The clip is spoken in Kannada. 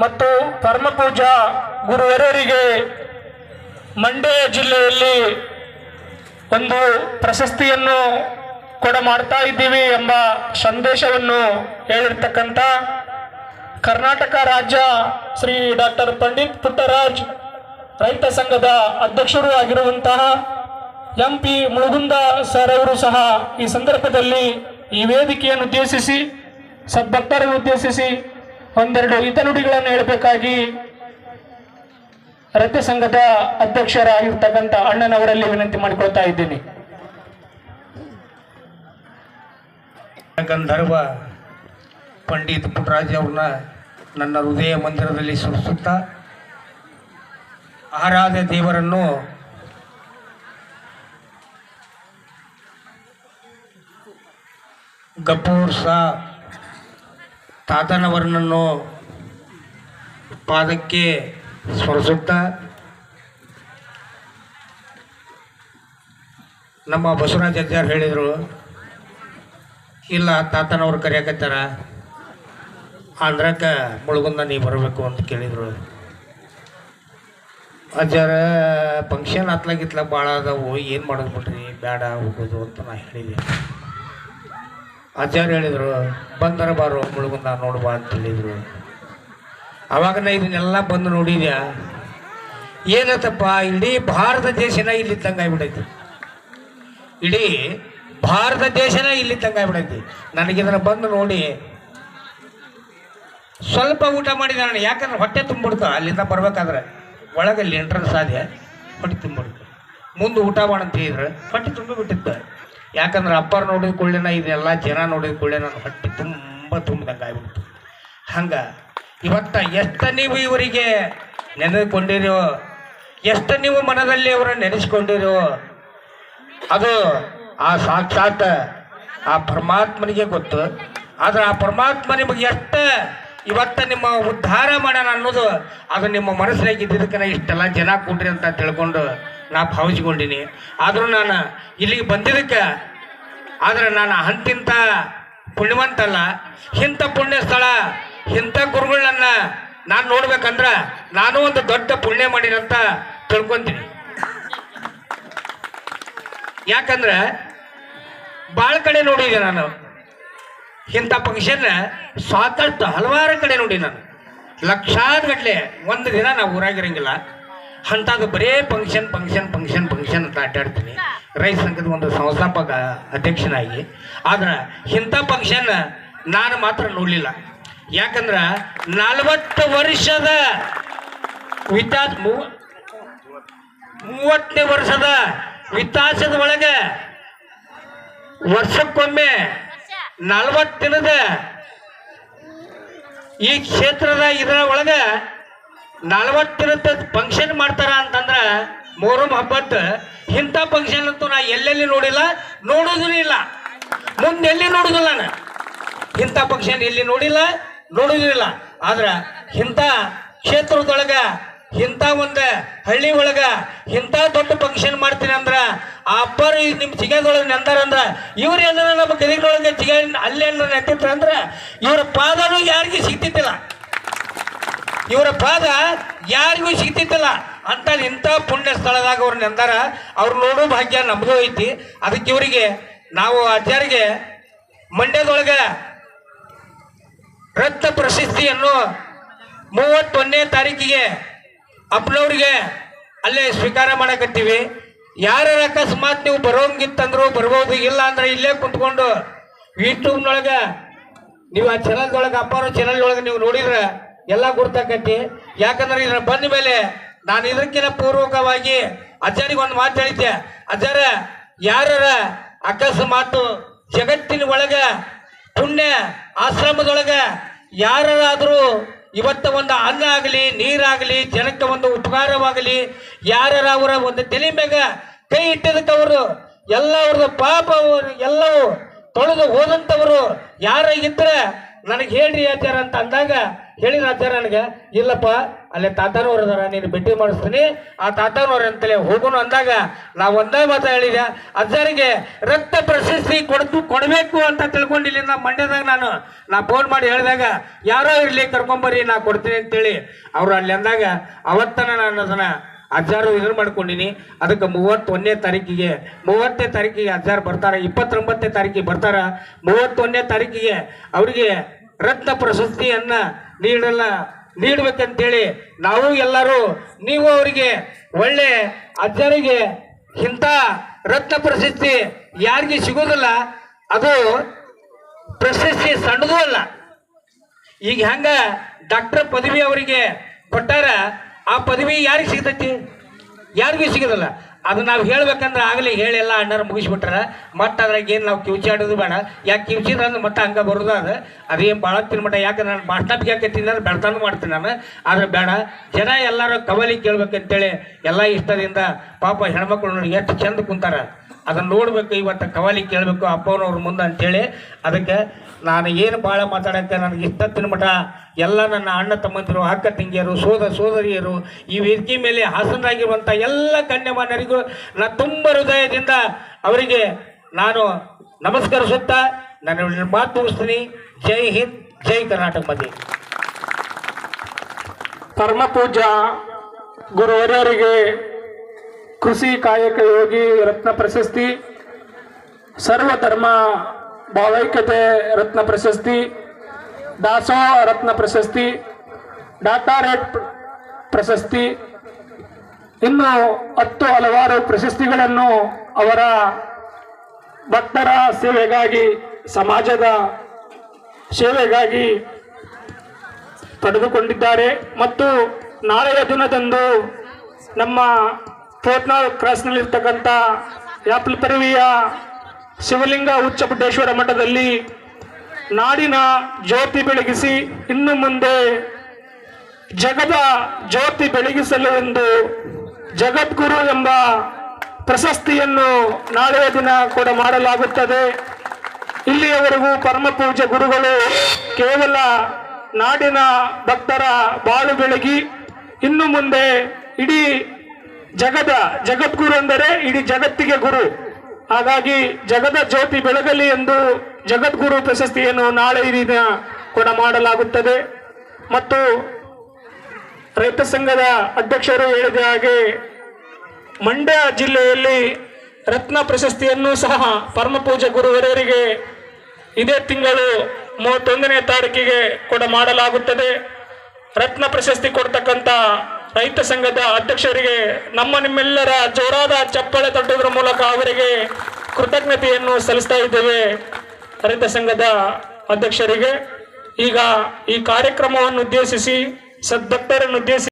ಮತ್ತು ಪರಮಪೂಜಾ ಗುರುವರರಿಗೆ ಮಂಡ್ಯ ಜಿಲ್ಲೆಯಲ್ಲಿ ಒಂದು ಪ್ರಶಸ್ತಿಯನ್ನು ಕೊಡ ಮಾಡ್ತಾ ಇದ್ದೀವಿ ಎಂಬ ಸಂದೇಶವನ್ನು ಹೇಳಿರ್ತಕ್ಕಂಥ ಕರ್ನಾಟಕ ರಾಜ್ಯ ಶ್ರೀ ಡಾಕ್ಟರ್ ಪಂಡಿತ್ ಪುಟ್ಟರಾಜ್ ರೈತ ಸಂಘದ ಅಧ್ಯಕ್ಷರು ಆಗಿರುವಂತಹ ಎಂ ಪಿ ಮುಳುಗುಂದ ಸರ್ ಅವರು ಸಹ ಈ ಸಂದರ್ಭದಲ್ಲಿ ಈ ವೇದಿಕೆಯನ್ನು ಉದ್ದೇಶಿಸಿ ಸದ್ಭಕ್ತರನ್ನು ಉದ್ದೇಶಿಸಿ ಒಂದೆರಡು ಹಿತನುಡಿಗಳನ್ನು ಹೇಳಬೇಕಾಗಿ ರೈತ ಸಂಘದ ಅಧ್ಯಕ್ಷರಾಗಿರ್ತಕ್ಕಂಥ ಅಣ್ಣನವರಲ್ಲಿ ವಿನಂತಿ ಮಾಡಿಕೊಳ್ತಾ ಇದ್ದೀನಿ. ಗಂಧರ್ವ ಪಂಡಿತ್ ಪುಟ್ಟರಾಜ್ ಅವ್ರನ್ನ ನನ್ನ ಹೃದಯ ಮಂದಿರದಲ್ಲಿ ಸುರಿಸುತ್ತಾ ಆರಾಧ್ಯ ದೇವರನ್ನು ಗಪೂರ್ ಸಾ ತಾತನವರನನ್ನು ಪಾದಕ್ಕೆ ಸ್ಮರಿಸುತ್ತಾ ನಮ್ಮ ಬಸವರಾಜ್ ಅಜ್ಜಾರ್ ಹೇಳಿದರು, ಇಲ್ಲ, ತಾತನವ್ರು ಕರೆಯಕತ್ತಾರ ಆಂಧ್ರಕ್ಕೆ ಮುಳುಗುಂದ ನೀವು ಬರಬೇಕು ಅಂತ ಕೇಳಿದರು. ಅಜ್ಜಾರ ಫಂಕ್ಷನ್ ಹತ್ಲಾಗಿತ್ಲ ಭಾಳ ಅದಾವು, ಏನು ಮಾಡೋದು ಬಿಡ್ರಿ ಬೇಡ ಹೋಗೋದು ಅಂತ ನಾ ಹೇಳಿದೆ. ಅಜ್ಜಾರು ಹೇಳಿದರು, ಬಂದರ ಬಾರು ಮುಳುಗುಂದ ನೋಡುವ ಅಂತ ಹೇಳಿದರು. ಅವಾಗ ಇದನ್ನೆಲ್ಲ ಬಂದು ನೋಡಿದ್ಯಾ? ಏನತ್ತಪ್ಪ, ಇಡೀ ಭಾರತ ದೇಶನ ಇಲ್ಲಿ ಆಗ್ಬಿಟ್ಟೈತಿ ಇಡೀ ಭಾರತ ದೇಶನ ಇಲ್ಲಿ ಆಗ್ಬಿಡೈತಿ ನನಗಿದನ್ನು ಬಂದು ನೋಡಿ ಸ್ವಲ್ಪ ಊಟ ಮಾಡಿದ ನಾನು, ಯಾಕಂದ್ರೆ ಹೊಟ್ಟೆ ತುಂಬಿಡ್ತು. ಅಲ್ಲಿಂದ ಬರ್ಬೇಕಾದ್ರೆ ಒಳಗಲ್ಲಿ ಎಂಟ್ರೆನ್ಸ್ ಸಾಧ್ಯ, ಹೊಟ್ಟೆ ತುಂಬಿಡ್ತು. ಮುಂದೆ ಊಟ ಮಾಡಂತ ಹೇಳಿದ್ರೆ, ಹೊಟ್ಟೆ ತುಂಬಿ ಬಿಟ್ಟಿತ್ತು ಯಾಕಂದ್ರೆ ಅಪ್ಪರ್ ನೋಡಿದ ಕೂಡಲಿನ ಇದೆಲ್ಲ ಜನ ನೋಡಿದ ಕೂಡಲೇನ ಹೊಟ್ಟೆ ತುಂಬ ತುಂಬಿದಂಗೆ ಆಗ್ಬಿಡ್ತು. ಹಂಗೆ ಇವತ್ತ ಎಷ್ಟು ನೀವು ಇವರಿಗೆ ನೆನೆದುಕೊಂಡಿರೋ, ಎಷ್ಟು ನೀವು ಮನದಲ್ಲಿ ಅವರನ್ನು ನೆನೆಸ್ಕೊಂಡಿರೋ, ಅದು ಆ ಸಾಕ್ಷಾತ್ ಆ ಪರಮಾತ್ಮನಿಗೆ ಗೊತ್ತು. ಆದ್ರೆ ಆ ಪರಮಾತ್ಮ ನಿಮಗೆ ಎಷ್ಟು ಇವತ್ತ ನಿಮ್ಮ ಉದ್ಧಾರ ಮಾಡೋಣ ಅನ್ನೋದು ಅದು ನಿಮ್ಮ ಮನಸ್ಸಿನಾಗ ಇದ್ದಿದ್ದಕ್ಕೆ ನಾ ಇಷ್ಟೆಲ್ಲ ಜನ ಕೂಡ್ರಿ ಅಂತ ತಿಳ್ಕೊಂಡು ನಾ ಭಾವಿಸ್ಕೊಂಡಿನಿ. ಆದರೂ ನಾನು ಇಲ್ಲಿಗೆ ಬಂದಿದ್ದಕ್ಕೆ, ಆದ್ರೆ ನಾನು ಅಂತಿಂತ ಪುಣ್ಯವಂತಲ್ಲ. ಇಂಥ ಪುಣ್ಯ ಸ್ಥಳ, ಇಂಥ ಗುರುಗಳನ್ನ ನಾನು ನೋಡ್ಬೇಕಂದ್ರೆ ನಾನು ಒಂದು ದೊಡ್ಡ ಪುಣ್ಯ ಮಾಡಿರಂತ ತಿಳ್ಕೊಂತೀನಿ. ಯಾಕಂದ್ರೆ ಭಾಳ ಕಡೆ ನೋಡಿದೆ ನಾನು. ಇಂಥ ಫಂಕ್ಷನ್ ಸಾಕಷ್ಟು ಹಲವಾರು ಕಡೆ ನೋಡಿ ನಾನು. ಲಕ್ಷಾರು ಗಟ್ಟಲೆ ಒಂದು ದಿನ ನಾವು ಊರಾಗಿರಂಗಿಲ್ಲ. ಅಂಥದ್ದು ಬರೇ ಫಂಕ್ಷನ್ ಫಂಕ್ಷನ್ ಫಂಕ್ಷನ್ ಫಂಕ್ಷನ್ ಅಂತ ಅಡ್ಡಾಡ್ತೀನಿ ರೈತ ಸಂಘದ ಒಂದು ಸಂಸ್ಥಾಪಕ ಅಧ್ಯಕ್ಷನಾಗಿ. ಆದ್ರೆ ಇಂಥ ಫಂಕ್ಷನ್ ನಾನು ಮಾತ್ರ ನೋಡಲಿಲ್ಲ. ಯಾಕಂದ್ರೆ ನಲವತ್ತು ವರ್ಷದ ವಿತಾಸ ಮೂವ ಮೂವತ್ತನೇ ವರ್ಷದ ವಿತಾಸದ ಒಳಗೆ ವರ್ಷಕ್ಕೊಮ್ಮೆ ನಲವತ್ತು ದಿನದ ಈ ಕ್ಷೇತ್ರದ ಇದರ ಒಳಗೆ ನಲವತ್ತು ದಿನದ ಫಂಕ್ಷನ್ ಮಾಡ್ತಾರ ಅಂತಂದ್ರ ಮೊಹರಂ ಹಬ್ಬದ ಇಂಥ ಫಂಕ್ಷನ್ ಅಂತೂ ನಾ ಎಲ್ಲೆಲ್ಲಿ ನೋಡಿಲ್ಲ? ನೋಡೋದೂ ಇಲ್ಲ. ಮುಂದೆ ಎಲ್ಲಿ ನೋಡುದಿಲ್ಲ ನಾನು? ಇಂಥ ಫಂಕ್ಷನ್ ಎಲ್ಲಿ ನೋಡಿಲ್ಲ? ನೋಡುವುದೂ ಇಲ್ಲ. ಆದ್ರೆ ಇಂಥ ಕ್ಷೇತ್ರದೊಳಗ, ಇಂಥ ಒಂದು ಹಳ್ಳಿ ಒಳಗ, ಇಂಥ ದೊಡ್ಡ ಫಂಕ್ಷನ್ ಮಾಡ್ತೀನಿ ಅಂದ್ರ ಆ ಅಪ್ಪರು ನಿಮ್ಮ ಚಿಗದೊಳಗೆ ನೆಂದಾರಂದ್ರೆ ಇವ್ರು ಏನಾರ ನಮ್ಮ ಗದಿಗಳೊಳಗೆ ಚಿಗ ಅಲ್ಲೇ ಅಂದ್ರೆ ಅಂದ್ರ ಇವರ ಪಾದನೂ ಯಾರಿಗೂ ಸಿಗ್ತಿದ್ದಿಲ್ಲ. ಇವರ ಪಾದ ಯಾರಿಗೂ ಸಿಗ್ತಿತ್ತಲ್ಲ ಅಂತ ಇಂಥ ಪುಣ್ಯ ಸ್ಥಳದಾಗ ಅವ್ರು ನೆಂದಾರ. ಅವ್ರು ನೋಡೋ ಭಾಗ್ಯ ನಮ್ಮದು ಐತಿ. ಅದಕ್ಕೆ ಇವರಿಗೆ ನಾವು ಆಚಾರಿಗೆ ಮಂಡ್ಯದೊಳಗೆ ರಕ್ತ ಪ್ರಶಸ್ತಿಯನ್ನು ಮೂವತ್ತೊಂದನೇ ತಾರೀಕಿಗೆ ಅಪ್ಪನವ್ರಿಗೆ ಅಲ್ಲೇ ಸ್ವೀಕಾರ ಮಾಡಕತ್ತೀವಿ. ಯಾರ ಅಕಸ್ಮಾತ್ ನೀವು ಬರೋಂಗಿತ್ತಂದ್ರು ಬರ್ಬೋದು, ಇಲ್ಲ ಅಂದ್ರೆ ಇಲ್ಲೇ ಕುಂತ್ಕೊಂಡು ಯೂಟ್ಯೂಬ್ನೊಳಗೆ ನೀವು ಆ ಚಾನಲ್ದೊಳಗೆ ಅಪ್ಪಾರೋ ಚಾನಲ್ ಒಳಗೆ ನೀವು ನೋಡಿದ್ರೆ ಎಲ್ಲ ಗುರ್ತಕಟ್ಟಿ ಯಾಕಂದ್ರೆ ಇದ್ರ ಬಂದ ಮೇಲೆ ನಾನು ಇದಕ್ಕಿಂತ ಪೂರ್ವಕವಾಗಿ ಅಜ್ಜರಿಗೆ ಒಂದು ಮಾತು ಹೇಳಿದ್ದೆ. ಅಜ್ಜಾರ ಯಾರ ಅಕಸ್ಮಾತು ಜಗತ್ತಿನ ಒಳಗ, ಪುಣ್ಯ ಆಶ್ರಮದೊಳಗ ಯಾರಾದರೂ ಇವತ್ತ ಒಂದು ಅನ್ನ ಆಗಲಿ, ನೀರಾಗಲಿ, ಜನಕ್ಕೆ ಒಂದು ಉಪಕಾರವಾಗಲಿ ಯಾರ ಅವರ ಒಂದು ತಲೆ ಮ್ಯಾಗ ಕೈ ಇಟ್ಟಿದ್ದಕ್ಕೆ ಅವರು ಎಲ್ಲ ಅವ್ರದ್ದು ಪಾಪ ಎಲ್ಲವೂ ತೊಳೆದು ಹೋದಂಥವರು ಯಾರ ಇದ್ರೆ ನನಗೆ ಹೇಳ್ರಿ ಆಚಾರ ಅಂತ ಅಂದಾಗ ಹೇಳಿದ ಆಚಾರ ನನಗೆ, ಇಲ್ಲಪ್ಪ, ಅಲ್ಲಿ ತಾತನವ್ರ ಅದಾರ ನೀನು ಭೇಟಿ ಮಾಡಿಸ್ತೀನಿ. ಆ ತಾತನವ್ರ ಅಂತಲೇ ಹೋಗೋನು ಅಂದಾಗ ನಾ ಒಂದೇ ಮಾತು ಹೇಳಿದೆ, ಅಜ್ಜರಿಗೆ ರಕ್ತ ಪ್ರಶಸ್ತಿ ಕೊಡ್ತು ಕೊಡಬೇಕು ಅಂತ ತಿಳ್ಕೊಂಡು ಇಲ್ಲಿಂದ ಮಂಡ್ಯದಾಗ ನಾನು, ನಾ ಫೋನ್ ಮಾಡಿ ಹೇಳಿದಾಗ, ಯಾರೋ ಇರಲಿ, ಕರ್ಕೊಂಬರ್ರಿ, ನಾ ಕೊಡ್ತೀನಿ ಅಂತೇಳಿ. ಅವ್ರು ಅಲ್ಲಿ ಅಂದಾಗ, ಅವತ್ತನ ನಾನು ಅದನ್ನ ಅಜ್ಜಾರು ಇದನ್ನು ಮಾಡ್ಕೊಂಡಿನಿ. ಅದಕ್ಕೆ ಮೂವತ್ತೊಂದನೇ ತಾರೀಕಿಗೆ, ಮೂವತ್ತನೇ ತಾರೀಕಿಗೆ ಅಜ್ಜಾರು ಬರ್ತಾರೆ, ಇಪ್ಪತ್ತೊಂಬತ್ತನೇ ತಾರೀಕಿಗೆ ಬರ್ತಾರೆ. ಮೂವತ್ತೊಂದನೇ ತಾರೀಕಿಗೆ ಅವರಿಗೆ ರತ್ನ ಪ್ರಶಸ್ತಿಯನ್ನ ನೀಡಲ್ಲ, ನೀಡ್ಬೇಕಂತೇಳಿ ನಾವು ಎಲ್ಲರೂ ನೀವು ಅವರಿಗೆ ಒಳ್ಳೆ ಅಜ್ಜರಿಗೆ ಇಂಥ ರತ್ನ ಪ್ರಶಸ್ತಿ ಯಾರಿಗೆ ಸಿಗೋದಿಲ್ಲ, ಅದು ಪ್ರಶಸ್ತಿ ಸಣ್ಣದೂ ಅಲ್ಲ. ಈಗ ಹೆಂಗ ಡಾಕ್ಟರ್ ಪದವಿ ಅವರಿಗೆ ಕೊಟ್ಟಾರ, ಆ ಪದವಿ ಯಾರಿಗೆ ಸಿಗ್ತೈತಿ? ಯಾರಿಗೂ ಸಿಗೋದಿಲ್ಲ. ಅದು ನಾವು ಹೇಳ್ಬೇಕಂದ್ರೆ ಆಗಲಿ ಹೇಳಿ ಎಲ್ಲ ಅಣ್ಣರು ಮುಗಿಸ್ಬಿಟ್ರೆ ಮತ್ತೆ ಅದ್ರಾಗ ಏನು ನಾವು ಕಿವಿಚಾಡೋದು ಬೇಡ. ಯಾಕೆ ಕಿವಿಚಿದ್ರೆ ಅಂದ್ರೆ ಮತ್ತೆ ಹಂಗೆ ಬರೋದು ಅದು. ಅದೇನು ಭಾಳ ತಿನ್ಬಿಟ್ಟ. ಯಾಕೆ ನಾನು ಮಾಸ್ಟಪ್ ಯಾಕೆ ತಿನ್ನೋದು ಬೆಳ್ತಾನು ಮಾಡ್ತೀನಿ ನಾನು. ಆದರೆ ಬೇಡ. ಜನ ಎಲ್ಲರೂ ಕವಲಿ ಕೇಳ್ಬೇಕಂತೇಳಿ ಎಲ್ಲ ಇಷ್ಟದಿಂದ ಪಾಪ ಹೆಣ್ಮಕ್ಳು ನೋಡಿ ಎಷ್ಟು ಚಂದ ಕುಂತಾರ. ಅದನ್ನು ನೋಡ್ಬೇಕು, ಇವತ್ತು ಕವಾಲಿ ಕೇಳಬೇಕು ಅಪ್ಪನವ್ರ ಮುಂದೆ ಅಂತೇಳಿ. ಅದಕ್ಕೆ ನಾನು ಏನು ಭಾಳ ಮಾತಾಡೋಕ್ಕೆ ನನಗೆ ಇಷ್ಟ ಮಠ ಎಲ್ಲ ನನ್ನ ಅಣ್ಣ ತಮ್ಮಂದಿರು, ಅಕ್ಕ ತಂಗಿಯರು, ಸೋದ ಸೋದರಿಯರು, ಈ ವೇದಿಕೆ ಮೇಲೆ ಹಾಸನರಾಗಿರುವಂಥ ಎಲ್ಲ ಗಣ್ಯಮಾನ್ಯರಿಗೂ ನಾನು ತುಂಬ ಹೃದಯದಿಂದ ಅವರಿಗೆ ನಾನು ನಮಸ್ಕರಿಸುತ್ತಾ ನನ್ನ ಮಾತು ಮುಗಿಸ್ತೀನಿ. ಜೈ ಹಿಂದ್, ಜೈ ಕರ್ನಾಟಕ ಮಧ್ಯೆ ಪರಮ ಪೂಜಾ ಗುರುವರ್ಯರಿಗೆ ಕೃಷಿ ಕಾಯಕ ಯೋಗಿ ರತ್ನ ಪ್ರಶಸ್ತಿ ಸರ್ವಧರ್ಮ ಭಾವೈಕ್ಯತೆ ರತ್ನ ಪ್ರಶಸ್ತಿ ದಾಸೋಹ ರತ್ನ ಪ್ರಶಸ್ತಿ ಡಾಕ್ಟರೇಟ್ ಪ್ರ- ಪ್ರಶಸ್ತಿ, ಇನ್ನು ಹತ್ತು ಹಲವಾರು ಪ್ರಶಸ್ತಿಗಳನ್ನು ಅವರ ಭಕ್ತರ ಸೇವೆಗಾಗಿ, ಸಮಾಜದ ಸೇವೆಗಾಗಿ ಪಡೆದುಕೊಂಡಿದ್ದಾರೆ. ಮತ್ತು ನಾಳೆಯ ದಿನದಂದು ನಮ್ಮ ಫೋರ್ಟ್ನಾಲ್ ಕ್ರಾಸ್ನಲ್ಲಿರ್ತಕ್ಕಂಥ ಯಾಪ್ಲಪರವಿಯ ಶಿವಲಿಂಗ ಉಚ್ಚಪುಟ್ಟೇಶ್ವರ ಮಠದಲ್ಲಿ ನಾಡಿನ ಜ್ಯೋತಿ ಬೆಳಗಿಸಿ ಇನ್ನು ಮುಂದೆ ಜಗದ ಜ್ಯೋತಿ ಬೆಳಗಿಸಲು ಎಂದು ಜಗದ್ಗುರು ಎಂಬ ಪ್ರಶಸ್ತಿಯನ್ನು ನಾಳೆಯ ದಿನ ಕೂಡ ಮಾಡಲಾಗುತ್ತದೆ. ಇಲ್ಲಿಯವರೆಗೂ ಪರಮ ಪೂಜ್ಯ ಗುರುಗಳು ಕೇವಲ ನಾಡಿನ ಭಕ್ತರ ಬಾಳು ಬೆಳಗಿ ಇನ್ನು ಮುಂದೆ ಇಡೀ ಜಗದ ಜಗದ್ಗುರು ಅಂದರೆ ಇಡೀ ಜಗತ್ತಿಗೆ ಗುರು. ಹಾಗಾಗಿ ಜಗದ ಜ್ಯೋತಿ ಬೆಳಗಲಿ ಎಂದು ಜಗದ್ಗುರು ಪ್ರಶಸ್ತಿಯನ್ನು ನಾಳೆ ದಿನ ಕೂಡ ಮಾಡಲಾಗುತ್ತದೆ. ಮತ್ತು ರೈತ ಸಂಘದ ಅಧ್ಯಕ್ಷರು ಹೇಳಿದ ಹಾಗೆ ಮಂಡ್ಯ ಜಿಲ್ಲೆಯಲ್ಲಿ ರತ್ನ ಪ್ರಶಸ್ತಿಯನ್ನು ಸಹ ಪರಮ ಪೂಜೆ ಗುರುವರರಿಗೆ ಇದೇ ತಿಂಗಳು ಮೂವತ್ತೊಂದನೇ ತಾರೀಕಿಗೆ ಕೂಡ ಮಾಡಲಾಗುತ್ತದೆ. ರತ್ನ ಪ್ರಶಸ್ತಿ ಕೊಡ್ತಕ್ಕಂಥ ರೈತ ಸಂಘದ ಅಧ್ಯಕ್ಷರಿಗೆ, ನಮ್ಮ ನಿಮ್ಮೆಲ್ಲರ ಜೋರಾದ ಚಪ್ಪಳೆ ತಟ್ಟುವುದರ ಮೂಲಕ ಅವರಿಗೆ ಕೃತಜ್ಞತೆಯನ್ನು ಸಲ್ಲಿಸ್ತಾ ಇದ್ದೇವೆ. ರೈತ ಸಂಘದ ಅಧ್ಯಕ್ಷರಿಗೆ ಈಗ ಈ ಕಾರ್ಯಕ್ರಮವನ್ನು ಉದ್ದೇಶಿಸಿ ಸದ್ಭಕ್ತರನ್ನು ಉದ್ದೇಶಿಸಿ